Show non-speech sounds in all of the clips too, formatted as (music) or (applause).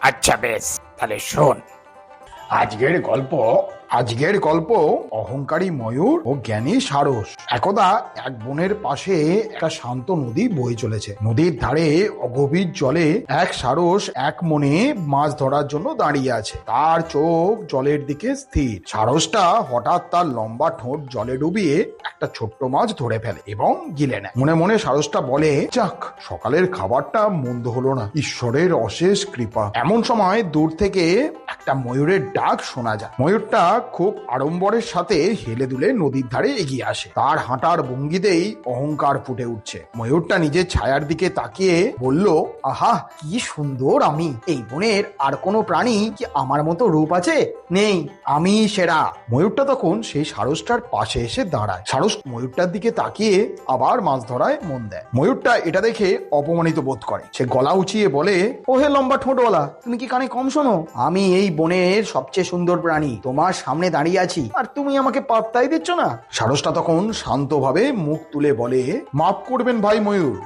আচ্ছা বেশ তাহলে শোন। আজকের গল্প আজকের গল্প অহংকারী ময়ূর ও জ্ঞানী সারস। একদা এক বনের পাশে একটা শান্ত নদী বয়ে চলেছে। নদীর ধারে অগভীর জলে এক সারস এক মনে মাছ ধরার জন্য দাঁড়িয়ে আছে। তার চোখ জলের দিকে স্থির। সারসটা হঠাৎ তার লম্বা ঠোঁট জলে ডুবিয়ে একটা ছোট্ট মাছ ধরে ফেলে এবং গিলে নেয়। মনে মনে সারসটা বলে, যাক, সকালের খাবারটা মন্দ হলো না। ঈশ্বরের অশেষ কৃপা। এমন সময় দূর থেকে একটা ময়ূরের ডাক শোনা যায়। ময়ূরটা খুব আড়ম্বরের সাথে হেলে দুলে নদীর ধারে এগিয়ে আসে। তার হাঁটার ভঙ্গিতেই অহংকার ফুটে উঠছে। ময়ূরটা নিজের ছায়ার দিকে তাকিয়ে বলল, আহা, কি সুন্দর আমি। এই বনের আর কোনো প্রাণী কি আমার মতো রূপ আছে? নেই, আমি সেরা। ময়ূরটা তখন সেই সারসটার পাশে এসে দাঁড়ায়। সারস ময়ূরটার দিকে তাকিয়ে আবার মাছ ধরায় মন দেয়। ময়ূরটা এটা দেখে অপমানিত বোধ করে। সে গলা উঁচিয়ে বলে, ওহে লম্বা ঠোঁটওয়ালা, তুমি কি কানে কম শোনো? আমি এই বনের সবচেয়ে সুন্দর প্রাণী। তোমার সামনে দাঁড়িয়ে আছি। আর তুমি আমাকে পাত্তাই দিচ্ছ না? সারসটা তখন শান্তভাবে মুখ তুলে বলে মাফ করবেন ভাই ময়ূর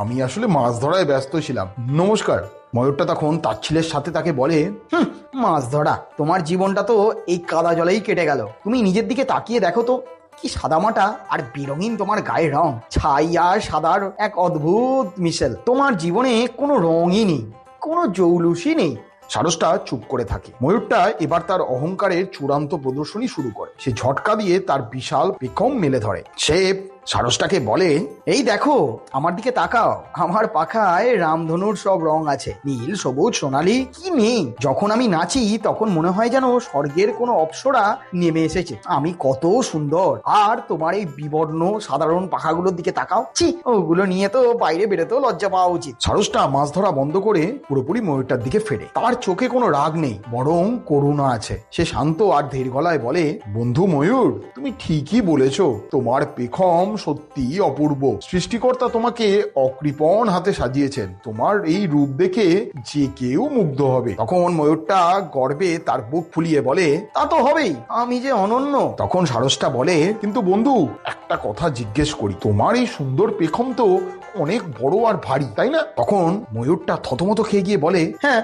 আমি আসলে মাছ ধরায় ব্যস্ত ছিলাম। নমস্কার। ময়ূরটা তখন তাচ্ছিলের সাথে তাকে বলে হুম, মাছ ধরা। তোমার জীবনটা তো এই কাদা জলেই কেটে গেল। তুমি নিজের দিকে তাকিয়ে দেখো তো কি সাদামাটা আর বেরঙিন তোমার গায়ের রং। ছাই আর সাদার এক অদ্ভুত মিশেল। তোমার জীবনে কোনো রঙই নেই কোনো জৌলুসই নেই। সারসটা চুপ করে থাকে। ময়ূরটা এবার তার অহংকারের চূড়ান্ত প্রদর্শনী শুরু করে। সে ঝটকা দিয়ে তার বিশাল পেখম মেলে ধরে। সে সারসটাকে বলে, এই দেখো, আমার দিকে তাকাও। আমার পাখায় রামধনুর সব রং আছে। নীল, সবুজ, সোনালি, কি নেই? যখন আমি নাচি, তখন মনে হয় যেন স্বর্গের কোনো অপ্সরা নেমে এসেছে। আমি কত সুন্দর। আর তোমার এই বিবর্ণ, সাধারণ পাখাগুলোর দিকে তাকাও। ছি, ওগুলো নিয়ে তো বাইরে বেরোতেও লজ্জা পাওয়া উচিত। সারসটা মাছ ধরা বন্ধ করে পুরোপুরি ময়ূরটার দিকে ফেরে। তার চোখে কোনো রাগ নেই, বরং করুণা আছে। সে শান্ত আর ধীর গলায় বলে, বন্ধু ময়ূর, তুমি ঠিকই বলেছ। তোমার পেখম সত্যি অপূর্ব। সৃষ্টিকর্তা তোমাকে অকৃপণ হাতে সাজিয়েছেন। তোমার এই রূপ দেখে যে কেউ মুগ্ধ হবে। তখন ময়ূরটা গর্বে তার বুক ফুলিয়ে বলে, তা তো হবেই, আমি যে অনন্য। তখন সারসটা বলে, কিন্তু বন্ধু, একটা কথা জিজ্ঞেস করি। তোমার এই সুন্দর পেখম তো অনেক বড় আর ভারী, তাই না? তখন ময়ূরটা থতমত খেয়ে গিয়ে বলে হ্যাঁ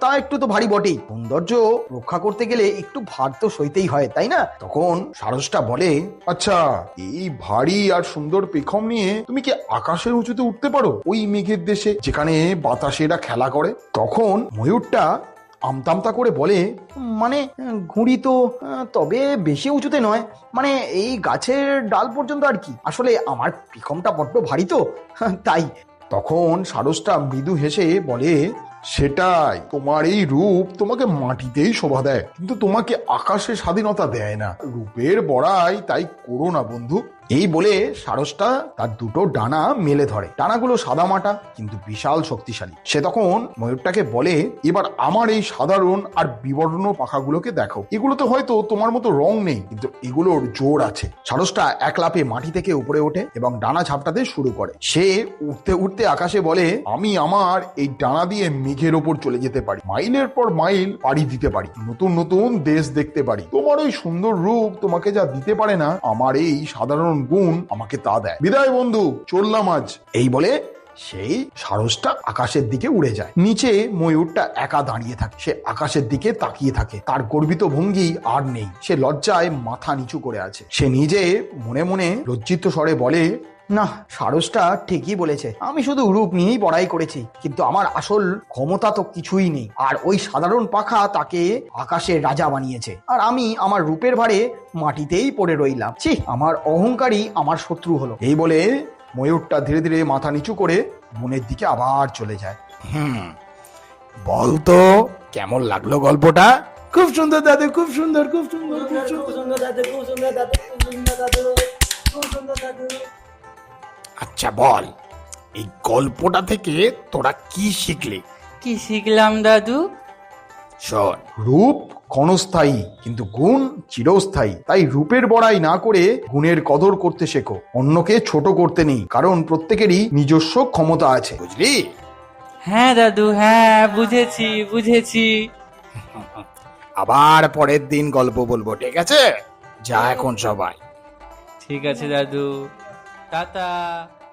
তা একটু তো ভারী বটেই। সৌন্দর্য রক্ষা করতে গেলে একটু ভার তো সইতেই হয়, তাই না? তখন সারসটা বলে আচ্ছা এই ভারী আর সুন্দর পেখম নিয়ে তুমি কি আকাশের উঁচুতে উঠতে পারো? ওই মেঘের দেশে যেখানে বাতাসেরা খেলা করে? তখন ময়ূরটা আমতামতা করে বলে মানে ঘুড়ি তো, তবে বেশি উঁচুতে নয়। মানে এই গাছের ডাল পর্যন্ত আর কি। আসলে আমার পিকমটা বড্ড ভারী তো। (laughs) তাই। তখন সারসটা মৃদু হেসে বলে, সেটাই, তোমার এই রূপ তোমাকে মাটিতেই শোভা দেয়। কিন্তু তোমাকে আকাশে স্বাধীনতা দেয় না। রূপের বড়াই তাই করো না, বন্ধু। এই বলে সারসটা তার দুটো ডানা মেলে ধরে। ডানাগুলো সাদামাটা কিন্তু বিশাল শক্তিশালী। সে তখন ময়ূরটাকে বলে, এবার আমার এই সাধারণ আর বিবর্ণ পাখাগুলোকে দেখো। এগুলোতে হয়তো তোমার মতো রং নেই, কিন্তু এগুলোর জোর আছে। সারসটা এক লাপে মাটি থেকে উপরে ওঠে এবং ডানা ঝাপটাতে শুরু করে। সে উঠতে উঠতে আকাশে বলে, আমি আমার এই ডানা দিয়ে মেঘের ওপর চলে যেতে পারি। মাইলের পর মাইল পাড়ি দিতে পারি। নতুন নতুন দেশ দেখতে পারি। তোমার ওই সুন্দর রূপ তোমাকে যা দিতে পারে না, আমার এই সাধারণ গুণ আমাকে তা দেয়। বিদায় বন্ধু, চললাম আজ। এই বলে সেই সারসটা আকাশের দিকে উড়ে যায়। নিচে ময়ূরটা একা দাঁড়িয়ে থাকে। সে আকাশের দিকে তাকিয়ে থাকে। তার গর্বিত ভঙ্গি আর নেই। সে লজ্জায় মাথা নিচু করে আছে। সে নিজে মনে মনে লজ্জিত স্বরে বলে না সারসটা ঠিকই বলেছে। আমি শুধু রূপ নিয়েই বড়াই করেছি কিন্তু আমার আসল ক্ষমতা তো কিছুই নেই। আর ওই সাধারণ পাখা তাকে আকাশের রাজা বানিয়েছে। আর আমি আমার রূপের ভারে মাটিতেই পড়ে রইলাম। ছি আমার অহংকারী আমার শত্রু হলো। এই বলে ময়ূরটা ধীরে ধীরে মাথা নিচু করে বনের দিকে আবার চলে যায়। হুম বল তো কেমন লাগল গল্পটা? খুব সুন্দর দাদু খুব সুন্দর খুব সুন্দর খুব সুন্দর। খুব সুন্দর দাদু খুব সুন্দর দাদু খুব সুন্দর দাদু খুব সুন্দর দাদু। আচ্ছা বল এই গল্পটা থেকে তোরা কি শিখলি? কি শিখলাম দাদু? শোন। রূপ ক্ষণস্থায়ী কিন্তু গুণ চিরস্থায়ী। তাই রূপের বড়াই না করে গুণের কদর করতে শেখো। অন্যকে ছোট করতে নেই কারণ প্রত্যেকেরই নিজস্ব ক্ষমতা আছে। বুঝলি? হ্যাঁ দাদু হ্যাঁ বুঝেছি বুঝেছি। আবার পরের দিন গল্প বলব ঠিক আছে? যা এখন সবাই। ঠিক আছে দাদু। Tata.